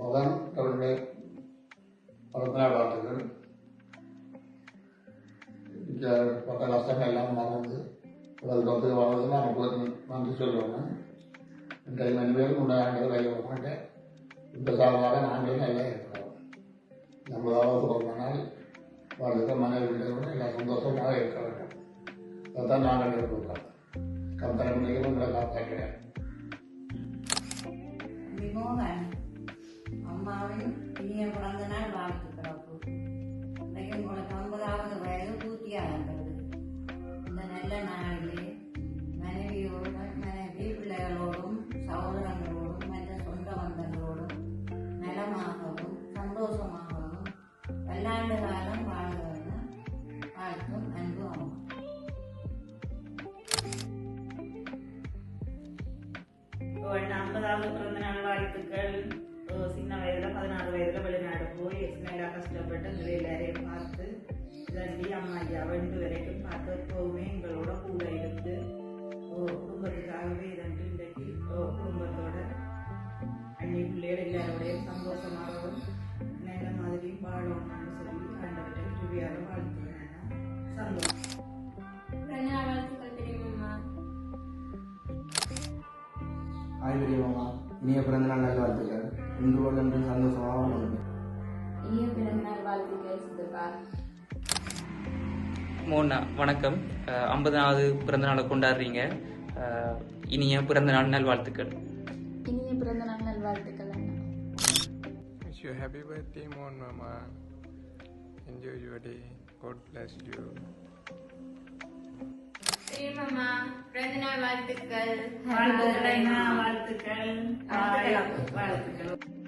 மகன் அவருடைய பிறந்தநாள் வாழ்த்துக்கள். இங்கே பட்ட கஷ்டங்கள் எல்லாம் மறந்து அது தத்துக்கு வாழ்ந்ததுன்னா அவங்களுக்கு நன்றி சொல்லுவாங்க இன்றைய மணி பேருக்கு உண்டாகிறது கையில் விட மாட்டேன். இந்த சார்பாக நாங்களும் நல்லா இருக்கிறோம். நம்மளால் சொல்லணும்னால் வாழ்க்கை மனைவிகளுடன் எல்லாம் சந்தோஷமாக இருக்க வேண்டும். அதான் நாங்கள் இருக்கிறோம் கம்பெனி உங்களை காப்பாற்றுகிறேன் விமோகன் இனிய பிறந்த நாள் வாழ்த்து பிறப்பு. இன்றைக்கு உங்களுக்கு ஒன்பதாவது வயது பூர்த்தியாகின்றது. இந்த நல்ல நாளிலே மனைவியோடு மனைவி பிள்ளைகளோடும் சகோதரங்களோடும் மற்ற சொந்த பந்தங்களோடும் நலமாகவும் சந்தோஷமாகவும் பல்லாண்டு காலம் வாழ்கிறதுன்னு வாழ்த்தும் அன்பு அம்மா ஐம்பதாவது பிறந்த நாள் வாழ்த்துக்கள். எல்லாரையும் பார்த்து தண்டி அம்மா ஐயா ரெண்டு வரைக்கும் பார்த்து எப்பவுமே எங்களோட கூட இருந்து ஓ, குடும்பத்துக்காகவே இரண்டு இன்றைக்கு ஓ, குடும்பத்தோட அண்ணி பிள்ளைகள் எல்லாரோடையும் சந்தோஷமாகவும் நல்ல மாதிரி வாழணும்னு சொல்லி ஆண்டவர்கிட்ட கிருபியாக வாழ்த்துக்கிறேன் சந்தோஷம். வாழ்த்துக்கள் ஆய்வரியமாமா இனிய பிறந்தநாள் நல்வாழ்த்துக்கள். இன்று போல் என்று சந்தோஷமாக வாழணும் மோனா வணக்கம். ஐம்பதாவது பிறந்த நாளை கொண்டாடுறீங்க இனிய பிறந்த நாள் நல்வாழ்த்துக்கள். இனிய பிறந்தநாள் நல்வாழ்த்துக்கள் அண்ணா. Wish you happy birthday, Mon Mama. Enjoy your day. God bless you. தெரியுமாம்மா பிறந்தநாள் வாழ்த்துக்கள். வாழ்த்துக்கள் அண்ணா, வாழ்த்துக்கள். வாழ்த்துக்கள். வாழ்த்துக்கள்.